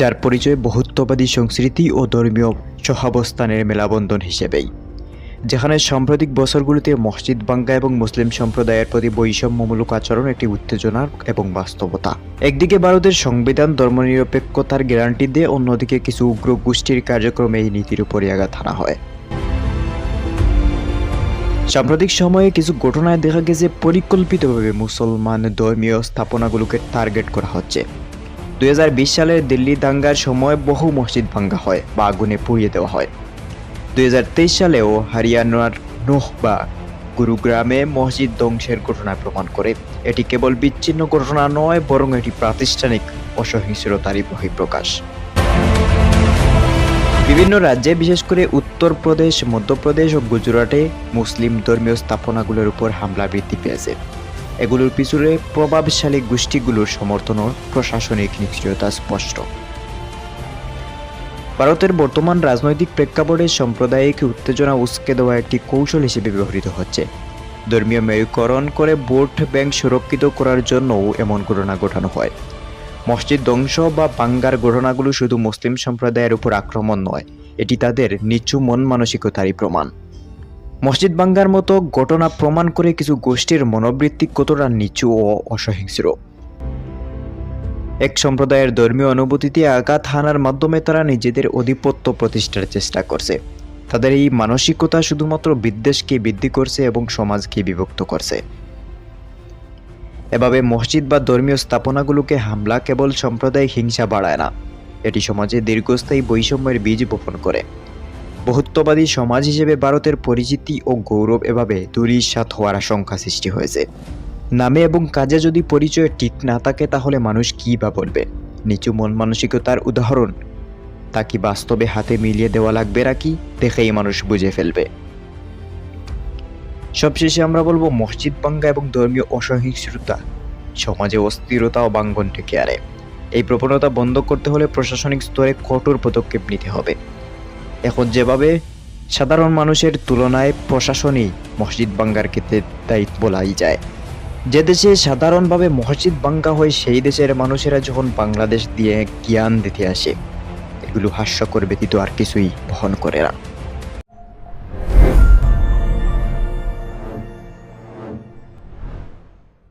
যার পরিচয় বহুত্ববাদী সংস্কৃতি ও ধর্মীয় সহাবস্থানের মেলাবন্ধন হিসেবেই। যেখানে সাম্প্রতিক বছরগুলিতে মসজিদ বাঙ্গা এবং মুসলিম সম্প্রদায়ের প্রতি বৈষম্যমূলক আচরণ একটি উত্তেজনার এবং বাস্তবতা। একদিকে ভারতের সংবিধান ধর্মনিরপেক্ষতার গ্যারান্টি দিয়ে অন্যদিকে কিছু উগ্র গোষ্ঠীর কার্যক্রমে এই নীতির উপরই আঘাত হানা হয়। সাম্প্রতিক সময়ে কিছু ঘটনায় দেখা গেছে, পরিকল্পিতভাবে মুসলমান ধর্মীয় স্থাপনাগুলোকে টার্গেট করা হচ্ছে। দুই হাজার বিশ সালের দিল্লি দাঙ্গার সময় বহু মসজিদ ভাঙ্গা হয় বা আগুনে পুড়িয়ে দেওয়া হয়। দুই হাজার তেইশ সালেও হরিয়ানার নোহ বা গুরুগ্রামে মসজিদ ধ্বংসের ঘটনা প্রমাণ করে। এটি কেবল বিচ্ছিন্ন ঘটনা নয়, বরং এটি প্রাতিষ্ঠানিক অসহিংসতারই বহিঃপ্রকাশ। বিভিন্ন রাজ্যে, বিশেষ করে উত্তরপ্রদেশ, মধ্যপ্রদেশ ও গুজরাটে মুসলিম ধর্মীয় স্থাপনাগুলোর উপর হামলা বৃদ্ধি পেয়েছে। এগুলোর পিছনে প্রভাবশালী গোষ্ঠীগুলোর সমর্থন ও প্রশাসনিক নিষ্ক্রিয়তা স্পষ্ট। ভারতের বর্তমান রাজনৈতিক প্রেক্ষাপটে সাম্প্রদায়িক উত্তেজনা উস্কে দেওয়া একটি কৌশল হিসেবে ব্যবহৃত হচ্ছে। ধর্মীয় মেরুকরণ করে ভোট ব্যাংক সুরক্ষিত করার জন্যও এমন ঘটনা ঘটানো হয়। মসজিদ ধ্বংস বা বাঙ্গার ঘটনাগুলো শুধু মুসলিম সম্প্রদায়ের উপর আক্রমণ নয়, এটি তাদের নিচু মন মানসিকতারই প্রমাণ। মসজিদ বাঙ্গার মতো ঘটনা প্রমাণ করে কিছু গোষ্ঠীর মনোবৃত্তি কতটা নিচু ও অসহিংস্র। এক সম্প্রদায়ের ধর্মীয় অনুভূতিতে আঘাত হানার মাধ্যমে তারা নিজেদের আধিপত্য প্রতিষ্ঠার চেষ্টা করছে। তাদের এই মানসিকতা শুধুমাত্র বিদ্বেষকে বৃদ্ধি করছে এবং সমাজকে বিভক্ত করছে। এভাবে মসজিদ বা ধর্মীয় স্থাপনাগুলোকে হামলা কেবল সম্প্রদায় হিংসা বাড়ায় না, এটি সমাজে দীর্ঘস্থায়ী বৈষম্যের বীজ বপন করে। বহুত্ববাদী সমাজ হিসেবে ভারতের পরিচিতি ও গৌরব এভাবে দুরিশাত হওয়ার আশঙ্কা সৃষ্টি হয়েছে। নামে এবং কাজে যদি পরিচয় ঠিক না থাকে, তাহলে মানুষ কী বা বলবে? নিচু মন মানসিকতার উদাহরণ। তা কি বাস্তবে হাতে মিলিয়ে দেওয়া লাগবে নাকি? দেখেই মানুষ বুঝে ফেলবে। সবশেষে আমরা বলব মসজিদ বাঙ্গা এবং ধর্মীয় অসহিষ্ণুতা সমাজে অস্থিরতা ও বাঙ্গন টেকে আরে এই প্রবণতা বন্ধ করতে হলে প্রশাসনিক স্তরে কঠোর পদক্ষেপ নিতে হবে। এখন যেভাবে, সাধারণ মানুষের তুলনায় প্রশাসনই মসজিদ বাঙ্গার ক্ষেত্রে দায়িত্ব বলাই যায়। যে দেশে সাধারণভাবে মসজিদ বাঙ্গা হয়, সেই দেশের মানুষেরা যখন বাংলাদেশ দিয়ে জ্ঞান দিতে আসে, এগুলো হাস্যকর ব্যতীত আর কিছুই বহন করে না।